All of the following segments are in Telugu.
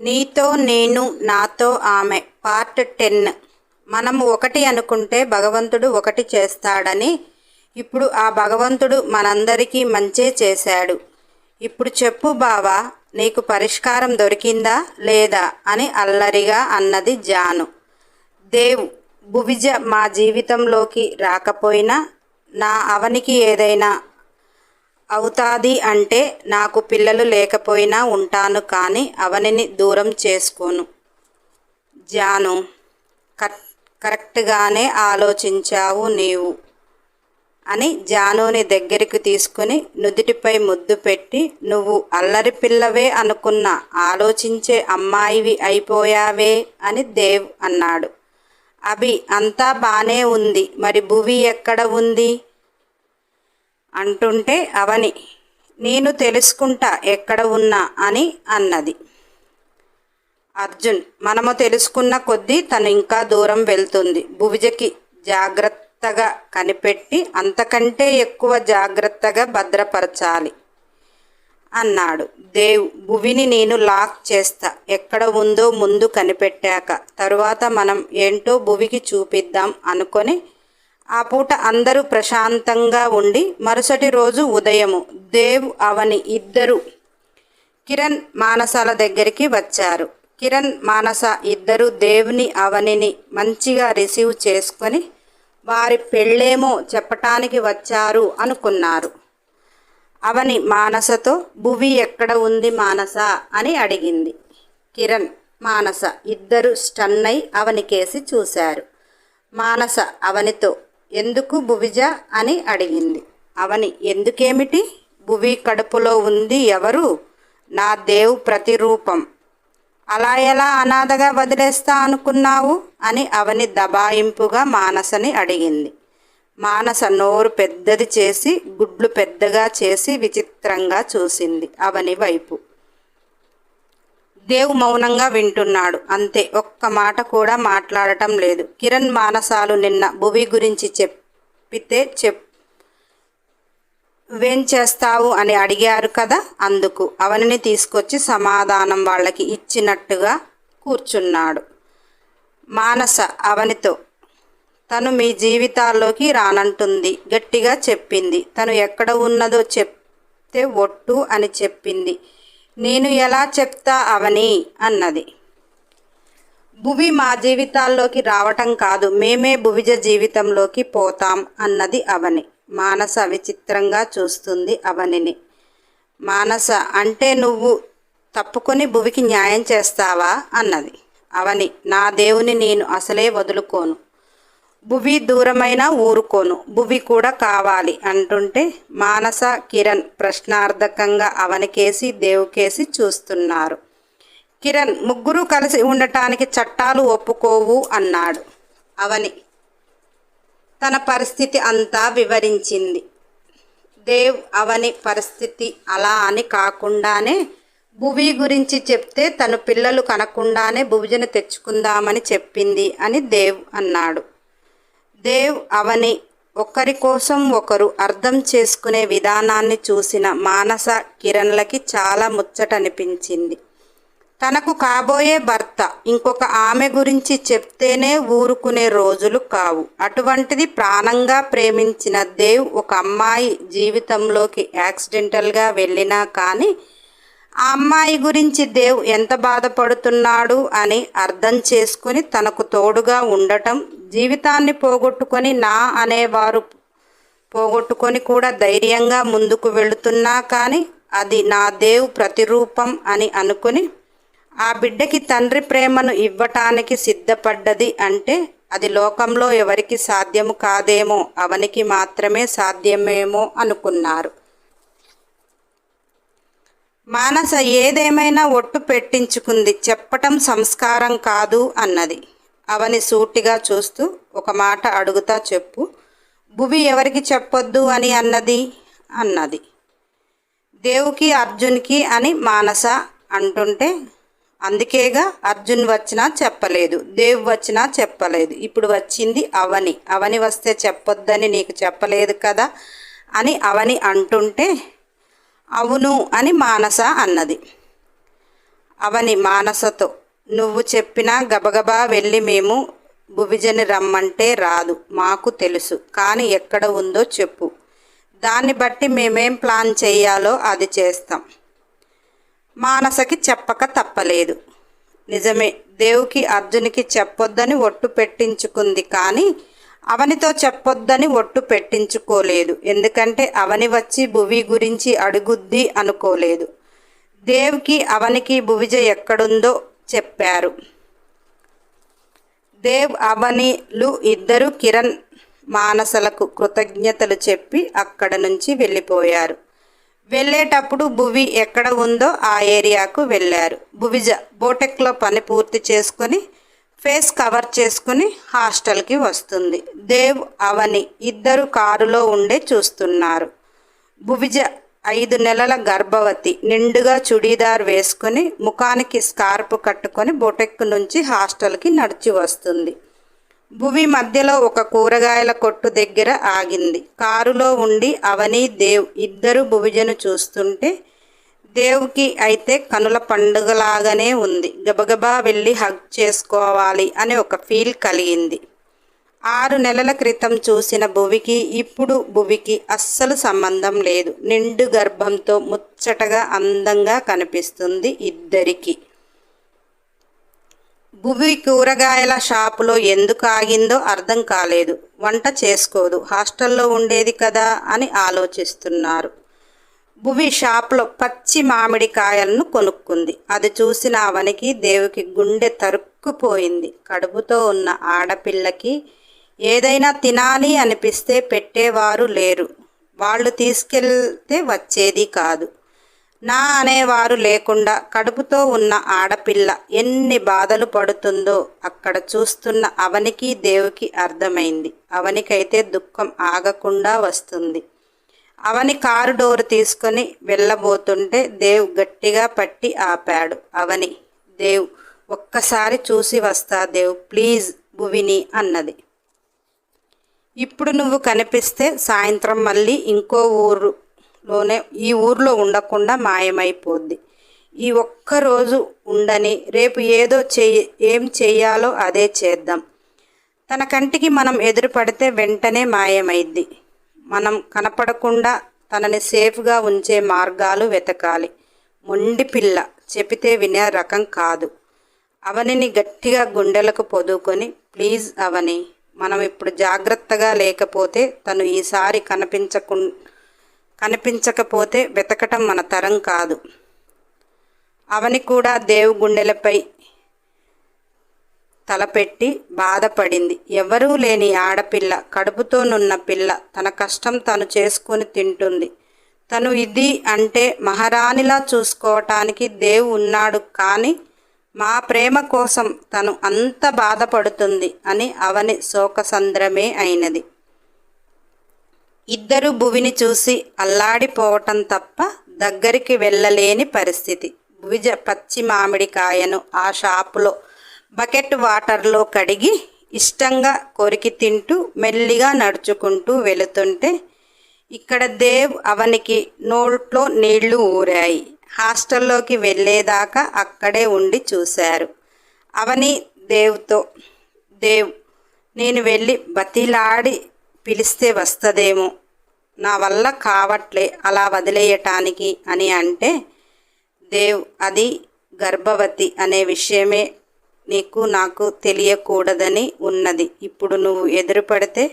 నీతో నేను నాతో ఆమె. Part ten. మనం ఒకటి అనుకుంటే భగవంతుడు ఒకటి చేస్తాడని ఇప్పుడు ఆ భగవంతుడు మనందరికీ మంచే చేశాడు. ఇప్పుడు చెప్పు బావా నీకు పరిష్కారం దొరికిందా లేదా అని అల్లరిగా అన్నది జాను. దేవ్ భువిజ మా జీవితంలోకి రాకపోయినా నా అవనికి ఏదైనా అవుతాది అంటే నాకు పిల్లలు లేకపోయినా ఉంటాను కానీ అవనిని దూరం చేసుకోను. జాను కరెక్ట్గానే ఆలోచించావు నీవు అని జానుని దగ్గరికి తీసుకుని నుదుటిపై ముద్దు పెట్టి నువ్వు అల్లరి పిల్లవే అనుకున్న ఆలోచించే అమ్మాయివి అయిపోయావే అని దేవ్ అన్నాడు. అభి అంతా బానే ఉంది. మరి భువి ఎక్కడ ఉంది? అంటుంటే అవని నేను తెలుసుకుంటా ఎక్కడ ఉన్నా అని అన్నది. అర్జున్ మనము తెలుసుకున్న కొద్దీ తను ఇంకా దూరం వెళ్తుంది. భువిజకి జాగ్రత్తగా కనిపెట్టి అంతకంటే ఎక్కువ జాగ్రత్తగా భద్రపరచాలి అన్నాడు. దేవ్ భువిని నేను లాక్ చేస్తా. ఎక్కడ ఉందో ముందు కనిపెట్టాక. తరువాత మనం ఏంటో భువికి చూపిద్దాం అనుకొని ఆ పూట అందరూ ప్రశాంతంగా ఉండి మరుసటి రోజు ఉదయము దేవ్ అవని ఇద్దరు కిరణ్ మానసాల దగ్గరికి వచ్చారు. కిరణ్ మానస ఇద్దరు దేవుని అవనిని మంచిగా రిసీవ్ చేసుకొని వారి పెళ్ళేమో చెప్పటానికి వచ్చారు అనుకున్నారు. అవని మానసతో భువి ఎక్కడ ఉంది మానస అని అడిగింది. కిరణ్ మానస ఇద్దరు స్టన్నై అవనికేసి చూశారు. మానస అవనితో ఎందుకు భువిజ అని అడిగింది. అవని ఎందుకేమిటి? భువి కడుపులో ఉంది ఎవరు? నా దేవు ప్రతిరూపం. అలా ఎలా అనాథగా వదిలేస్తా అనుకున్నావు? అని అవని దబాయింపుగా మానసని అడిగింది. మానస నోరు పెద్దది చేసి గుడ్లు పెద్దగా చేసి విచిత్రంగా చూసింది అవని వైపు. దేవు మౌనంగా వింటున్నాడు. అంతే ఒక్క మాట కూడా మాట్లాడటం లేదు. కిరణ్ మానసాలు నిన్న భువి గురించి చెప్పితే చెప్ వేం చేస్తావు? అని అడిగారు కదా అందుకు. అవనిని తీసుకొచ్చి సమాధానం వాళ్ళకి ఇచ్చినట్టుగా కూర్చున్నాడు. మానస అవనితో తను మీ జీవితాల్లోకి రానంటుంది గట్టిగా చెప్పింది. తను ఎక్కడ ఉన్నదో చెప్తే ఒట్టు అని చెప్పింది. నేను ఎలా చెప్తా అవని? అన్నది. భువి మా జీవితాల్లోకి రావటం కాదు మేమే భువిజ జీవితంలోకి పోతాం అన్నది అవని. మానస విచిత్రంగా చూస్తుంది అవనిని. మానస అంటే నువ్వు తప్పుకొని భువికి న్యాయం చేస్తావా? అన్నది. అవని నా దేవుని నేను అసలే వదులుకోను. భువి దూరమైన ఊరుకోను. భువి కూడా కావాలి అంటుంటే మానస కిరణ్ ప్రశ్నార్థకంగా అవనికేసి దేవుకేసి చూస్తున్నారు. కిరణ్ ముగ్గురు కలిసి ఉండటానికి చట్టాలు ఒప్పుకోవు అన్నాడు. అవని తన పరిస్థితి అంతా వివరించింది. దేవ్ అవని పరిస్థితి అలా అని కాకుండానే భువి గురించి చెప్తే తను పిల్లలు కనకుండానే భువిజను తెచ్చుకుందామని చెప్పింది అని దేవ్ అన్నాడు. దేవ్ అవని ఒకరి కోసం ఒకరు అర్థం చేసుకునే విధానాన్ని చూసిన మానస కిరణ్లకి చాలా ముచ్చటనిపించింది తనకు కాబోయే భర్త ఇంకొక ఆమె గురించి చెప్తేనే ఊరుకునే రోజులు కావు. అటువంటిది ప్రాణంగా ప్రేమించిన దేవ్ ఒక అమ్మాయి జీవితంలోకి యాక్సిడెంటల్గా వెళ్ళినా కానీ ఆ అమ్మాయి గురించి దేవ్ ఎంత బాధపడుతున్నాడు అని అర్థం చేసుకుని తనకు తోడుగా ఉండటం జీవితాన్ని పోగొట్టుకొని నా అనేవారు పోగొట్టుకొని కూడా ధైర్యంగా ముందుకు వెళుతున్నా కానీ అది నా దేవ్ ప్రతిరూపం అని అనుకుని ఆ బిడ్డకి తండ్రి ప్రేమను ఇవ్వటానికి సిద్ధపడ్డది అంటే అది లోకంలో ఎవరికి సాధ్యము కాదేమో అవనికి మాత్రమే సాధ్యమేమో అనుకున్నారు. మానస ఏదేమైనా ఒట్టు పెట్టించుకుంది చెప్పటం సంస్కారం కాదు అన్నది. అవని సూటిగా చూస్తూ ఒక మాట అడుగుతా చెప్పు. భువి ఎవరికి చెప్పొద్దు అని అన్నది? అన్నది. దేవుకి అర్జున్కి అని మానస అంటుంటే అందుకేగా అర్జున్ వచ్చినా చెప్పలేదు దేవ్ వచ్చినా చెప్పలేదు. ఇప్పుడు వచ్చింది అవని. అవని వస్తే చెప్పొద్దని నీకు చెప్పలేదు కదా అని అవని అంటుంటే అవును అని మానస అన్నది. అవని మానసతో నువ్వు చెప్పినా గబగబా వెళ్ళి మేము భువిజని రమ్మంటే రాదు మాకు తెలుసు కానీ ఎక్కడ ఉందో చెప్పు. దాన్ని బట్టి మేమేం ప్లాన్ చేయాలో అది చేస్తాం. మానసకి చెప్పక తప్పలేదు. నిజమే దేవుకి అర్జునికి చెప్పొద్దని ఒట్టు పెట్టించుకుంది కానీ అవనితో చెప్పొద్దని ఒట్టు పెట్టించుకోలేదు. ఎందుకంటే అవని వచ్చి భువి గురించి అడుగుద్ది అనుకోలేదు. దేవ్కి అవనికి భువిజ ఎక్కడుందో చెప్పారు. దేవ్ అవనిలు ఇద్దరు కిరణ్ మానసలకు కృతజ్ఞతలు చెప్పి అక్కడ నుంచి వెళ్ళిపోయారు. వెళ్ళేటప్పుడు భువి ఎక్కడ ఉందో ఆ ఏరియాకు వెళ్ళారు. భువిజ బోటెక్లో పని పూర్తి చేసుకొని ఫేస్ కవర్ చేసుకుని హాస్టల్కి వస్తుంది. దేవ్ అవని ఇద్దరు కారులో ఉండే చూస్తున్నారు. భువిజ ఐదు నెలల గర్భవతి నిండుగా చుడీదార్ వేసుకొని ముఖానికి స్కార్ప్ కట్టుకొని బొటెక్ నుంచి హాస్టల్కి నడిచి వస్తుంది. భువి మధ్యలో ఒక కూరగాయల కొట్టు దగ్గర ఆగింది. కారులో ఉండి అవని దేవ్ ఇద్దరు భువిజను చూస్తుంటే దేవుకి అయితే కనుల పండుగలాగానే ఉంది. గబగబా వెళ్ళి హగ్ చేసుకోవాలి అని ఒక ఫీల్ కలిగింది. ఆరు నెలల క్రితం చూసిన భువికి ఇప్పుడు భువికి అస్సలు సంబంధం లేదు. నిండు గర్భంతో ముచ్చటగా అందంగా కనిపిస్తుంది ఇద్దరికి. భువి కూరగాయల షాపులో ఎందుకు ఆగిందో అర్థం కాలేదు. వంట చేసుకోదు. హాస్టల్లో ఉండేది కదా అని ఆలోచిస్తున్నారు. భువి షాప్లో పచ్చి మామిడికాయలను కొనుక్కుంది. అది చూసిన అవనికి దేవుకి గుండె తరుక్కుపోయింది. కడుపుతో ఉన్న ఆడపిల్లకి ఏదైనా తినాలి అనిపిస్తే పెట్టేవారు లేరు. వాళ్ళు తీసుకెళ్తే వచ్చేది కాదు. నా అనేవారు లేకుండా కడుపుతో ఉన్న ఆడపిల్ల ఎన్ని బాధలు పడుతుందో అక్కడ చూస్తున్న అవనికి దేవుకి అర్థమైంది. అవనికైతే దుఃఖం ఆగకుండా వస్తుంది. అవని కారు డోరు తీసుకొని వెళ్ళబోతుంటే దేవ్ గట్టిగా పట్టి ఆపాడు. అవని దేవ్ ఒక్కసారి చూసి వస్తా దేవ్ ప్లీజ్ భువిని అన్నది. ఇప్పుడు నువ్వు కనిపిస్తే సాయంత్రం మళ్ళీ ఇంకో ఊరులోనే ఈ ఊర్లో ఉండకుండా మాయమైపోద్ది. ఈ ఒక్క రోజు ఉండని రేపు ఏదో చెయ్యి ఏం చెయ్యాలో అదే చేద్దాం. తన కంటికి మనం ఎదురుపడితే వెంటనే మాయమైద్ది. మనం కనపడకుండా తనని సేఫ్గా ఉంచే మార్గాలు వెతకాలి. మొండి పిల్ల చెబితే వినే రకం కాదు. అవనిని గట్టిగా గుండెలకు పొదుకొని ప్లీజ్ అవని మనం ఇప్పుడు జాగ్రత్తగా లేకపోతే తను ఈసారి కనిపించకు కనిపించకపోతే వెతకటం మన తరం కాదు అవని కూడా దేవు గుండెలపై తలపెట్టి బాధపడింది. ఎవరూ లేని ఆడపిల్ల కడుపుతోనున్న పిల్ల తన కష్టం తను చేసుకుని తింటుంది. తను ఇది అంటే మహారాణిలా చూసుకోవటానికి దేవు ఉన్నాడు కానీ మా ప్రేమ కోసం తను అంత బాధపడుతుంది అని అవని శోకసంద్రమే అయినది. ఇద్దరు భువిని చూసి అల్లాడిపోవటం తప్ప దగ్గరికి వెళ్ళలేని పరిస్థితి. భువిజ పచ్చి మామిడికాయను ఆ షాపులో బకెట్ వాటర్లో కడిగి ఇష్టంగా కొరికి తింటూ మెల్లిగా నడుచుకుంటూ వెళుతుంటే ఇక్కడ దేవ్ అవనికి నోట్లో నీళ్ళు ఊరాయి. హాస్టల్లోకి వెళ్ళేదాకా అక్కడే ఉండి చూశారు. అవని దేవ్తో దేవ్ నేను వెళ్ళి బతిలాడి పిలిస్తే వస్తుందేమో. నా వల్ల కావట్లే అలా వదిలేయటానికి అని అంటే దేవ్ అది గర్భవతి అనే విషయమే నీకు నాకు తెలియకూడదని ఉన్నది. ఇప్పుడు నువ్వు ఎదురుపడితే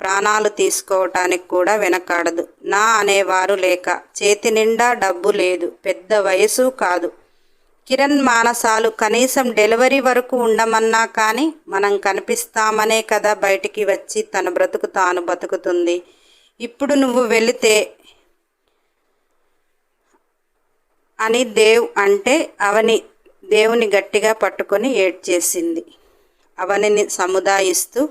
ప్రాణాలు తీసుకోవటానికి కూడా వెనకాడదు. నా అనేవారు లేక చేతి నిండా డబ్బు లేదు. పెద్ద వయసు కాదు. కిరణ్ మానసాలు కనీసం డెలివరీ వరకు ఉండమన్నా కానీ మనం కనిపిస్తామనే కదా బయటికి వచ్చి తన బ్రతుకు తాను బతుకుతుంది. ఇప్పుడు నువ్వు వెళితే అని దేవ్ అంటే అవని దేవుని గట్టిగా పట్టుకొని ఏడ్చేసింది. అవనిని సముదాయిస్తూ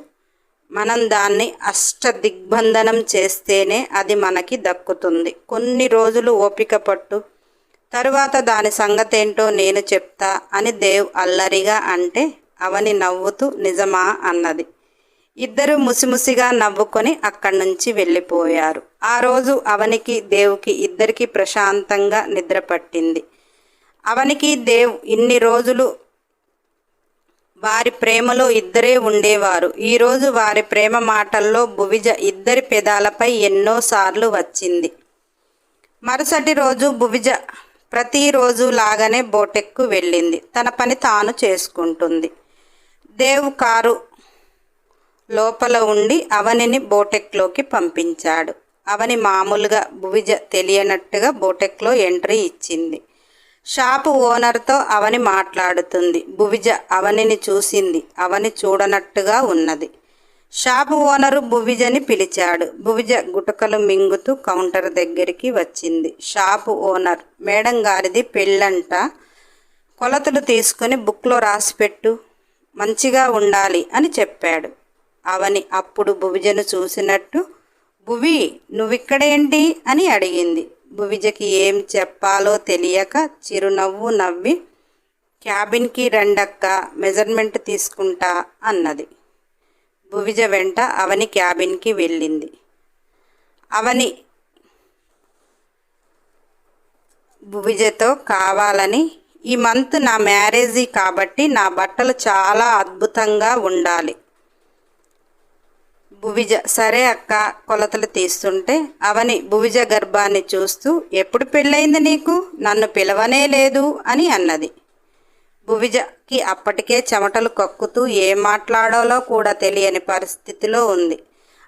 మనం దాన్ని అష్ట దిగ్బంధనం చేస్తేనే అది మనకి దక్కుతుంది. కొన్ని రోజులు ఓపిక పట్టు. తరువాత దాని సంగతేంటో నేను చెప్తా అని దేవ్ అల్లరిగా అంటే అవని నవ్వుతూ నిజమా అన్నది. ఇద్దరు ముసిముసిగా నవ్వుకొని అక్కడి నుంచి వెళ్ళిపోయారు. ఆ రోజు అవనికి దేవుకి ఇద్దరికి ప్రశాంతంగా నిద్ర పట్టింది. అవనికి దేవ్ ఇన్ని రోజులు వారి ప్రేమలో ఇద్దరే ఉండేవారు. ఈరోజు వారి ప్రేమ మాటల్లో భువిజ ఇద్దరి పెదాలపై ఎన్నోసార్లు వచ్చింది. మరుసటి రోజు భువిజ ప్రతిరోజు లాగానే బోటెక్కు వెళ్ళింది. తన పని తాను చేసుకుంటుంది. దేవ్ కారు లోపల ఉండి అవనిని బోటెక్లోకి పంపించాడు. అవని మామూలుగా భువిజ తెలియనట్టుగా బోటెక్లో ఎంట్రీ ఇచ్చింది. షాపు ఓనర్తో అవని మాట్లాడుతుంది. భువిజ అవనిని చూసింది. అవని చూడనట్టుగా ఉన్నది. షాపు ఓనరు భువిజని పిలిచాడు. భువిజ గుటకలు మింగుతూ కౌంటర్ దగ్గరికి వచ్చింది. షాపు ఓనర్ మేడం గారిది పెళ్ళంట. కొలతలు తీసుకుని బుక్లో రాసిపెట్టు మంచిగా ఉండాలి అని చెప్పాడు. అవని అప్పుడు భువిజను చూసినట్టు భువి నువ్విక్కడేంటి? అని అడిగింది. భువిజకి ఏం చెప్పాలో తెలియక చిరునవ్వు నవ్వి క్యాబిన్కి రెండక్క మెజర్మెంట్ తీసుకుంటా అన్నది. భువిజ వెంట అవని క్యాబిన్కి వెళ్ళింది. అవని భువిజతో కావాలని ఈ మంత్ నా మ్యారేజీ కాబట్టి నా బట్టలు చాలా అద్భుతంగా ఉండాలి. భువిజ సరే అక్క కొలతలు తీస్తుంటే అవని భువిజ గర్భాన్ని చూస్తూ ఎప్పుడు పెళ్ళయింది నీకు? నన్ను పిలవనే లేదు అని అన్నది. భువిజకి అప్పటికే చెమటలు కక్కుతూ ఏం మాట్లాడాలో కూడా తెలియని పరిస్థితిలో ఉంది.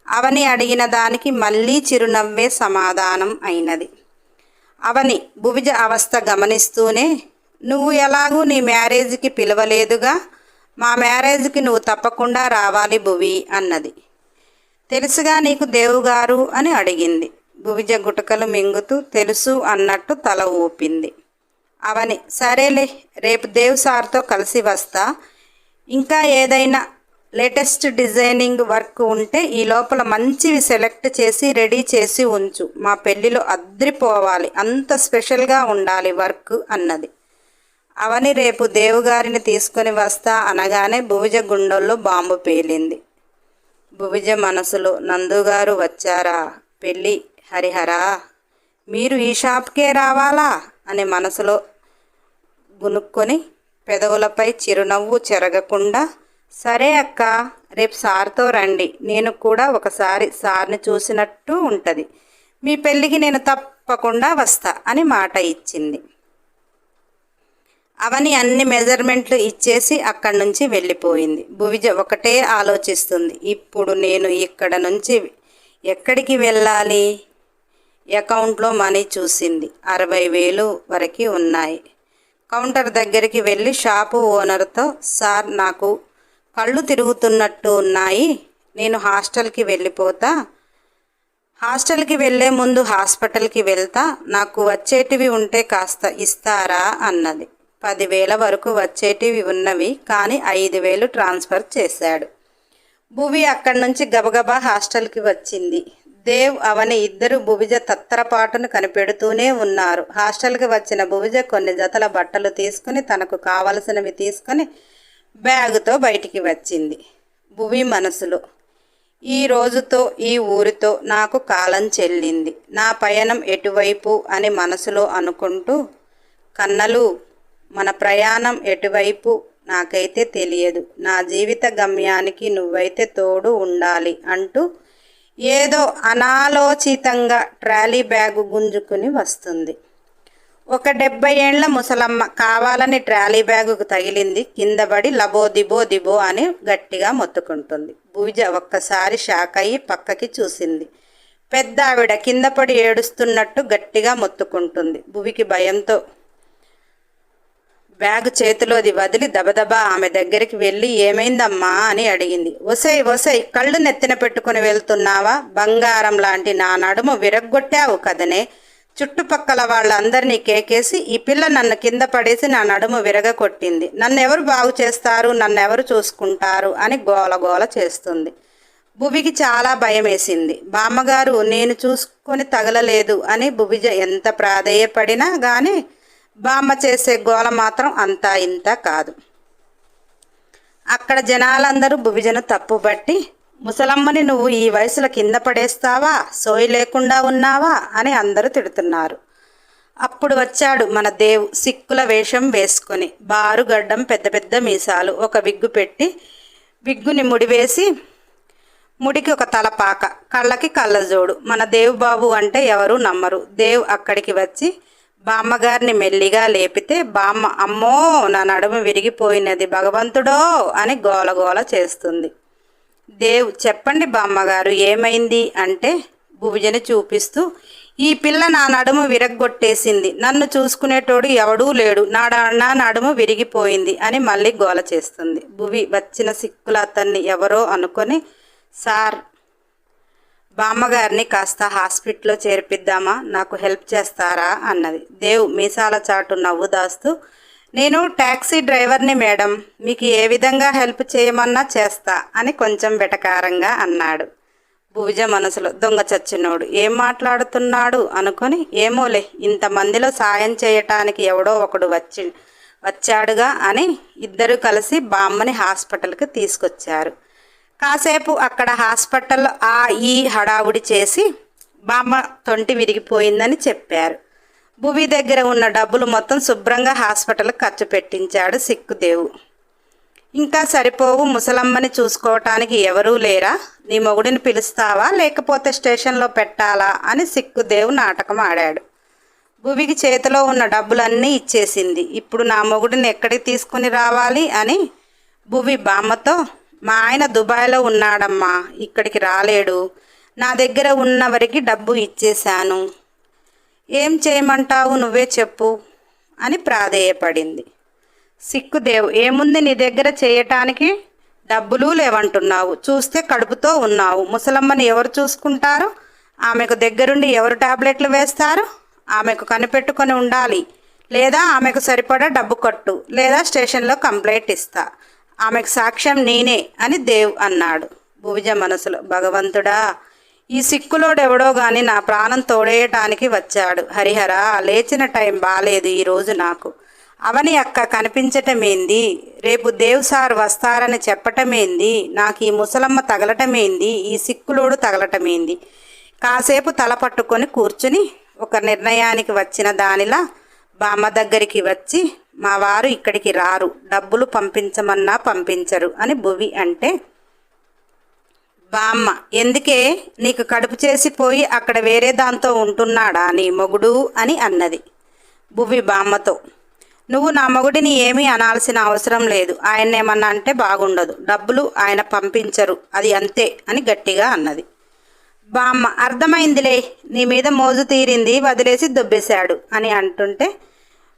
అవని అడిగిన దానికి మళ్ళీ చిరునవ్వే సమాధానం అయినది. అవని భువిజ అవస్థ గమనిస్తూనే నువ్వు ఎలాగూ నీ మ్యారేజ్కి పిలవలేదుగా? మా మ్యారేజ్కి నువ్వు తప్పకుండా రావాలి భువి అన్నది. తెలుసుగా నీకు దేవుగారు అని అడిగింది. భువిజ గుటకలు మింగుతూ తెలుసు అన్నట్టు తల ఊపింది. అవని సరేలే రేపు దేవ్ సార్తో కలిసి వస్తా. ఇంకా ఏదైనా లేటెస్ట్ డిజైనింగ్ వర్క్ ఉంటే ఈ లోపల మంచివి సెలెక్ట్ చేసి రెడీ చేసి ఉంచు. మా పెళ్ళిలో అద్రిపోవాలి. అంత స్పెషల్గా ఉండాలి వర్క్ అన్నది. అవని రేపు దేవుగారిని తీసుకొని వస్తా అనగానే భువిజ గుండెల్లో బాంబు పేలింది. భువిజ మనసులో నందుగారు వచ్చారా? పెళ్ళి హరిహరా మీరు ఈ షాప్కే రావాలా? అని మనసులో గునుక్కొని పెదవులపై చిరునవ్వు చెరగకుండా సరే అక్క రేపు సార్తో రండి. నేను కూడా ఒకసారి సార్ని చూసినట్టు ఉంటుంది. మీ పెళ్ళికి నేను తప్పకుండా వస్తా అని మాట ఇచ్చింది. అవని అన్ని మెజర్మెంట్లు ఇచ్చేసి అక్కడి నుంచి వెళ్ళిపోయింది. భువిజ ఒకటే ఆలోచిస్తుంది. ఇప్పుడు నేను ఇక్కడ నుంచి ఎక్కడికి వెళ్ళాలి? అకౌంట్లో మనీ చూసింది. అరవై వేలు వరకు ఉన్నాయి. కౌంటర్ దగ్గరికి వెళ్ళి షాపు ఓనర్తో సార్ నాకు కళ్ళు తిరుగుతున్నట్టు ఉన్నాయి. నేను హాస్టల్కి వెళ్ళిపోతా. హాస్టల్కి వెళ్ళే ముందు హాస్పిటల్కి వెళ్తా. నాకు వచ్చేటివి ఉంటే కాస్త ఇస్తారా? అన్నది. పదివేల వరకు వచ్చేటివి ఉన్నవి కానీ ఐదు వేలు ట్రాన్స్ఫర్ చేశాడు. భువి అక్కడి నుంచి గబగబా హాస్టల్కి వచ్చింది. దేవ్ అవని ఇద్దరు భువిజ తత్తరపాటును కనిపెడుతూనే ఉన్నారు. హాస్టల్కి వచ్చిన భువిజ కొన్ని జతల బట్టలు తీసుకుని తనకు కావలసినవి తీసుకుని బ్యాగుతో బయటికి వచ్చింది. భువి మనసులో ఈ రోజుతో ఈ ఊరితో నాకు కాలం చెల్లింది. నా పయనం ఎటువైపు? అని మనసులో అనుకుంటూ కన్నలు మన ప్రయాణం ఎటువైపు నాకైతే తెలియదు. నా జీవిత గమ్యానికి నువ్వైతే తోడు ఉండాలి అంటూ ఏదో అనాలోచితంగా ట్రాలీ బ్యాగు గుంజుకుని వస్తుంది. ఒక డెబ్బై ఏండ్ల ముసలమ్మ కావాలని ట్రాలీ బ్యాగుకు తగిలింది. కింద పడి లబో దిబో దిబో అని గట్టిగా మొత్తుకుంటుంది. భువిజ ఒక్కసారి షాక్ అయ్యి పక్కకి చూసింది. పెద్ద ఆవిడ కింద పడి ఏడుస్తున్నట్టు గట్టిగా మొత్తుకుంటుంది. భువికి భయంతో బ్యాగ్ చేతిలోది వదిలి దబదబా ఆమె దగ్గరికి వెళ్ళి ఏమైందమ్మా? అని అడిగింది. ఒసై ఒసై కళ్ళు నెత్తిన పెట్టుకుని వెళ్తున్నావా? బంగారం లాంటి నా నడుము విరగ్గొట్టావు కదనే. చుట్టుపక్కల వాళ్ళందరినీ కేకేసి ఈ పిల్ల నన్ను కింద పడేసి నా నడుము విరగకొట్టింది నన్నెవరు బాగు చేస్తారు? నన్నెవరు చూసుకుంటారు? అని గోల గోల చేస్తుంది. భువికి చాలా భయం వేసింది బామ్మగారు నేను చూసుకొని తగలలేదు అని భువిజ ఎంత ప్రాధేయపడినా కానీ బామ్మ చేసే గోల మాత్రం అంతా ఇంత కాదు. అక్కడ జనాలందరూ భువిజను తప్పుబట్టి ముసలమ్మని నువ్వు ఈ వయసులో కింద పడేస్తావా? సోయి లేకుండా ఉన్నావా? అని అందరూ తిడుతున్నారు. అప్పుడు వచ్చాడు మన దేవు సిక్కుల వేషం వేసుకొని బారు గడ్డం పెద్ద పెద్ద మీసాలు ఒక విగ్గు పెట్టి విగ్గుని ముడివేసి ముడికి ఒక తలపాక కళ్ళకి కళ్ళజోడు. మన దేవుబాబు అంటే ఎవరు నమ్మరు. దేవ్ అక్కడికి వచ్చి బామ్మగారిని మెల్లిగా లేపితే బామ్మ అమ్మో నా నడుము విరిగిపోయినది భగవంతుడో అని గోలగోల చేస్తుంది. దేవ్ చెప్పండి బామ్మగారు ఏమైంది? అంటే భుభుజని చూపిస్తూ ఈ పిల్ల నా నడుము విరగ్గొట్టేసింది. నన్ను చూసుకునేటోడు ఎవడూ లేడు. నా నా నడుము విరిగిపోయింది అని మళ్ళీ గోల చేస్తుంది. భువి వచ్చిన సిక్కుల అతన్ని ఎవరో అనుకొని సార్ బామ్మగారిని కాస్త హాస్పిటల్లో చేర్పిద్దామా? నాకు హెల్ప్ చేస్తారా? అన్నది. దేవ్ మీసాల చాటు నవ్వు దాస్తూ నేను ట్యాక్సీ డ్రైవర్ని మేడం మీకు ఏ విధంగా హెల్ప్ చేయమన్నా చేస్తా అని కొంచెం వెటకారంగా అన్నాడు. భువిజ మనసులో దొంగ చచ్చినోడు ఏం మాట్లాడుతున్నాడు? అనుకొని ఏమోలే ఇంతమందిలో సాయం చేయటానికి ఎవడో ఒకడు వచ్చి వచ్చాడుగా అని ఇద్దరు కలిసి బామ్మని హాస్పిటల్కి తీసుకొచ్చారు. కాసేపు అక్కడ హాస్పిటల్లో ఆ ఈ హడావుడి చేసి బామ్మ తొంటి విరిగిపోయిందని చెప్పారు. భువి దగ్గర ఉన్న డబ్బులు మొత్తం శుభ్రంగా హాస్పిటల్కి ఖర్చు పెట్టించాడు సిక్కుదేవు. ఇంకా సరిపోవు ముసలమ్మని చూసుకోవటానికి ఎవరూ లేరా? నీ మొగుడిని పిలుస్తావా? లేకపోతే స్టేషన్లో పెట్టాలా? అని సిక్కుదేవు నాటకం ఆడాడు. భువికి చేతిలో ఉన్న డబ్బులన్నీ ఇచ్చేసింది. ఇప్పుడు నా మొగుడిని ఎక్కడికి తీసుకుని రావాలి అని భువి బామ్మతో మా ఆయన దుబాయ్లో ఉన్నాడమ్మా ఇక్కడికి రాలేడు. నా దగ్గర ఉన్నవరికి డబ్బు ఇచ్చేశాను. ఏం చేయమంటావు నువ్వే చెప్పు అని ప్రాధేయపడింది. సిక్కుదేవ్ ఏముంది నీ దగ్గర చేయటానికి? డబ్బులు లేవంటున్నావు. చూస్తే కడుపుతో ఉన్నావు. ముసలమ్మని ఎవరు చూసుకుంటారు? ఆమెకు దగ్గరుండి ఎవరు టాబ్లెట్లు వేస్తారు? ఆమెకు కనిపెట్టుకొని ఉండాలి. లేదా ఆమెకు సరిపడా డబ్బు కట్టు. లేదా స్టేషన్లో కంప్లైంట్ ఇస్తా. ఆమెకు సాక్ష్యం నేనే అని దేవ్ అన్నాడు. భువిజ మనసులో భగవంతుడా ఈ సిక్కులోడెవడో గాని నా ప్రాణం తోడేయటానికి వచ్చాడు. హరిహర లేచిన టైం బాలేదు ఈరోజు నాకు. అవని అక్క కనిపించటమేంది? రేపు దేవ్ సార్ వస్తారని చెప్పటమేంది? నాకు ఈ ముసలమ్మ తగలటమేంది? ఈ సిక్కులోడు తగలటమేంది? కాసేపు తల పట్టుకొని కూర్చుని ఒక నిర్ణయానికి వచ్చిన దానిలా బామ్మ దగ్గరికి వచ్చి మా వారు ఇక్కడికి రారు. డబ్బులు పంపించమన్నా పంపించరు అని భువి అంటే బామ్మ ఎందుకే? నీకు కడుపు చేసిపోయి అక్కడ వేరే దాంతో ఉంటున్నాడా నీ మొగుడు? అని అన్నది భువి బామ్మతో. నువ్వు నా మొగుడిని ఏమీ అనాల్సిన అవసరం లేదు. ఆయన ఏమన్నా అంటే బాగుండదు. డబ్బులు ఆయన పంపించరు. అది అంతే అని గట్టిగా అన్నది. బామ్మ అర్థమైందిలే. నీ మీద మోజు తీరింది వదిలేసి దుబ్బేశాడు అని అంటుంటే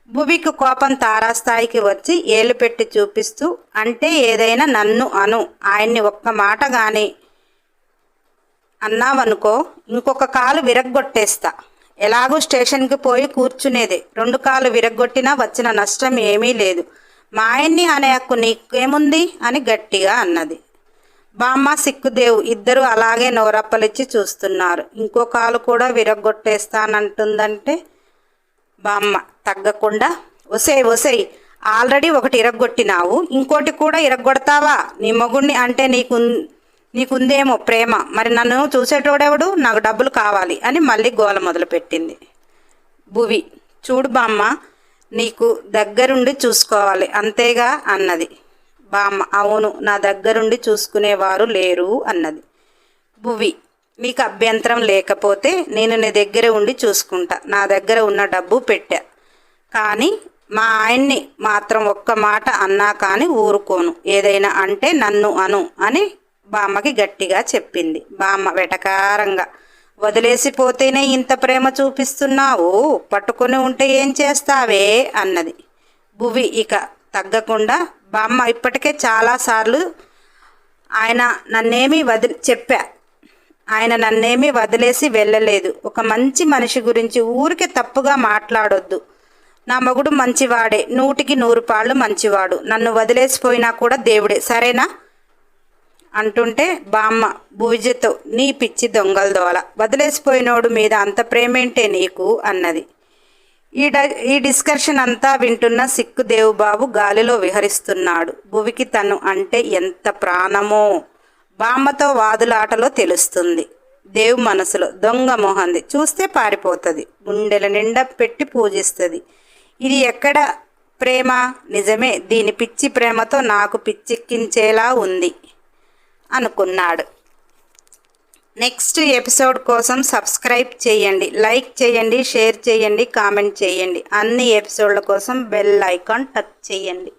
భువికి కోపం తారాస్థాయికి వచ్చి ఏలు పెట్టి చూపిస్తూ అంటే ఏదైనా నన్ను అను. ఆయన్ని ఒక్క మాట గాని అన్నావనుకో ఇంకొక కాలు విరగ్గొట్టేస్తా. ఎలాగూ స్టేషన్కి పోయి కూర్చునేదే. రెండు కాలు విరగ్గొట్టినా వచ్చిన నష్టం ఏమీ లేదు. మా ఆయన్ని అనే హక్కు నీకేముంది? అని గట్టిగా అన్నది. బామ్మ సిక్కుదేవు ఇద్దరు అలాగే నోరప్పలిచ్చి చూస్తున్నారు. ఇంకో కాలు కూడా విరగ్గొట్టేస్తానంటుందంటే బామ్మ తగ్గకుండా ఒసేయ్ ఒసేయ్ ఆల్రెడీ ఒకటి ఇరగొట్టినావు ఇంకోటి కూడా ఇరగొడతావా నీ మొగుణ్ణి అంటే నీకు నీకుందేమో ప్రేమ. మరి నన్ను చూసేటోడెవడు? నాకు డబ్బులు కావాలి అని మళ్ళీ గోల మొదలుపెట్టింది. భువి చూడు బామ్మ నీకు దగ్గరుండి చూసుకోవాలి అంతేగా అన్నది. బామ్మ అవును నా దగ్గరుండి చూసుకునేవారు లేరు అన్నది. భువి మీకు అభ్యంతరం లేకపోతే నేను నీ దగ్గర ఉండి చూసుకుంటా. నా దగ్గర ఉన్న డబ్బు పెట్టా. కానీ మా ఆయన్ని మాత్రం ఒక్క మాట అన్నా కానీ ఊరుకోను. ఏదైనా అంటే నన్ను అను అని బామ్మకి గట్టిగా చెప్పింది. బామ్మ వెటకారంగా వదిలేసిపోతేనే ఇంత ప్రేమ చూపిస్తున్నావు? పట్టుకొని ఉంటే ఏం చేస్తావే? అన్నది. భువి ఇక తగ్గకుండా బామ్మ ఇప్పటికే చాలాసార్లు ఆయన నన్నేమీ వదిలి చెప్పా. ఆయన నన్నేమీ వదిలేసి వెళ్ళలేదు. ఒక మంచి మనిషి గురించి ఊరికే తప్పుగా మాట్లాడొద్దు. నా మగుడు మంచివాడే నూటికి నూరు పాళ్ళు మంచివాడు. నన్ను వదిలేసిపోయినా కూడా దేవుడే. సరేనా? అంటుంటే బామ్మ భువిజతో నీ పిచ్చి దొంగల దోల వదిలేసిపోయినోడు మీద అంత ప్రేమేంటే నీకు? అన్నది. ఈ డ ఈ డిస్కషన్ అంతా వింటున్న సిక్కు దేవుబాబు గాలిలో విహరిస్తున్నాడు. భువికి తను అంటే ఎంత ప్రాణమో. బామ్మతో వాదులాటలో తెలుస్తుంది. దేవు మనసులో దొంగ మొహంది. చూస్తే పారిపోతుంది. గుండెల నిండా పెట్టి పూజిస్తుంది. ఇది ఎక్కడ ప్రేమ? నిజమే దీని పిచ్చి ప్రేమతో నాకు పిచ్చెక్కించేలా ఉంది అనుకున్నాడు. నెక్స్ట్ ఎపిసోడ్ కోసం సబ్స్క్రైబ్ చేయండి. లైక్ చేయండి షేర్ చేయండి కామెంట్ చేయండి. అన్ని ఎపిసోడ్ల కోసం బెల్ ఐకాన్ టచ్ చేయండి.